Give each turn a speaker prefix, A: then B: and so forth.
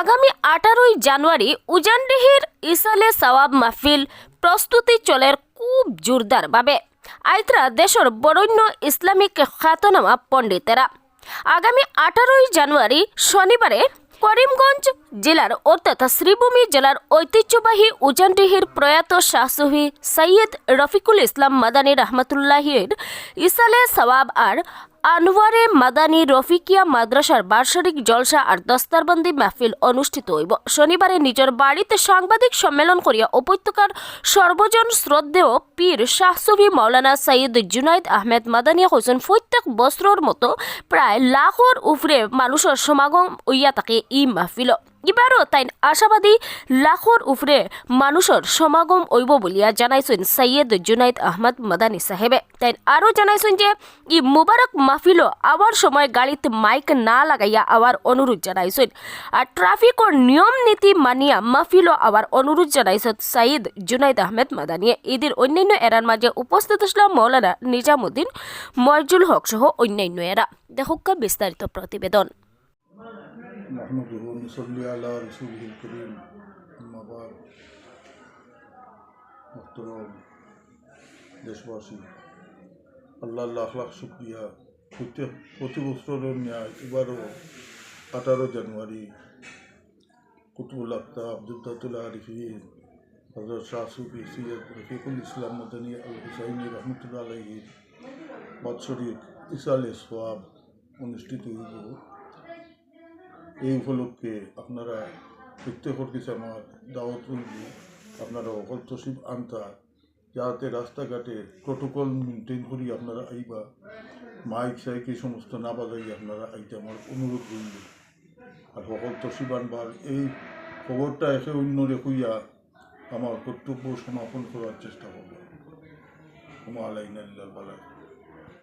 A: আগামী আঠারোই জানুয়ারি উজানডিহির ইসালে সওয়াব মাহফিল প্রস্তুতি চলের খুব জোরদারভাবে আইতরা দেশের বরণ্য ইসলামিক খ্যাতনামা পণ্ডিতেরা। আগামী আঠারোই জানুয়ারি শনিবারে করিমগঞ্জ জেলার অর্থাৎ শ্রীভূমি জেলার ঐতিহ্যবাহী উজানডিহির প্রয়াত শাহসুহি সৈয়দ রফিকুল ইসলাম মাদানী রহমতুল্লাহের ইসালে সওয়াব আর আনোয়ারে মাদানী রফিকিয়া মাদ্রাসার বার্ষিক জলসা আর দস্তারবন্দি মাহফিল অনুষ্ঠিত হইব। শনিবারে নিজের বাড়িতে সাংবাদিক সম্মেলন করিয়া উপত্যকার সর্বজন শ্রদ্ধেয় পীর শাহসুফি মাওলানা সৈয়দ জুনাইদ আহমেদ মাদানী হোসেন প্রত্যেক বছরের মতো প্রায় লাখর উফরে মানুষের সমাগম হইয়া থাকে ই মাহফিল। এবারও তাই আশাবাদী লাখর উফরে মানুষের সমাগম হইব বলিয়া জানাইছেন সৈয়দ জুনাইদ আহমদ মাদানী সাহেবে। তাই আরও জানাইছেন যে, ই মুবারক মাহফিল আবার সময় গাড়িতে মাইক না লাগাইয়া আবার অনুরোধ জানাইছেন আর ট্রাফিকর নিয়ম নীতি মানিয়া মাহফিল আবার অনুরোধ জানাইছেন সৈয়দ জুনাইদ আহমেদ মাদানিয়ে ঈদের অন্যান্য এরার মাঝে উপস্থিত ছিলাম মৌলানা নিজামুদ্দিন ময়জুল হক সহ অন্যান্য এরা। দেখুক বিস্তারিত প্রতিবেদন।
B: نحمده ونصلي على رسوله الكريم أما بعد محترم দেশবাসী আল্লাহ লাখ লাখ শুক্রিয়া প্রত্যেক প্রতি বছরের ন্যায় এবারও আঠারো জানুয়ারি কুতুবুল আক্তাব আব্দুল আরিফিন হজরত শাহ সুফি সৈয়দ রফিকুল ইসলাম মদনী আল হুসাইনী রহমতুল্লাহ আলহীর বাৎসরিক ইসালে সোয়াব অনুষ্ঠিত হইব এই উপলক্ষে আপনারা প্রত্যেকের কাছে আমার দাওয়াত রইল। আপনারা অকল আনতা, যাতে রাস্তাঘাটে প্রোটোকল মেনটেন করি আপনারা আইবা, মাইক সাইক এই সমস্ত না বাজাই আপনারা আইতে আমার অনুরোধ রইল। আর সকল তসিব আনবার এই খবরটা এসে অন্য রেখইয়া আমার কর্তব্য সমাপন করার চেষ্টা করব। ক্ষমা আলাইন আল্লাহ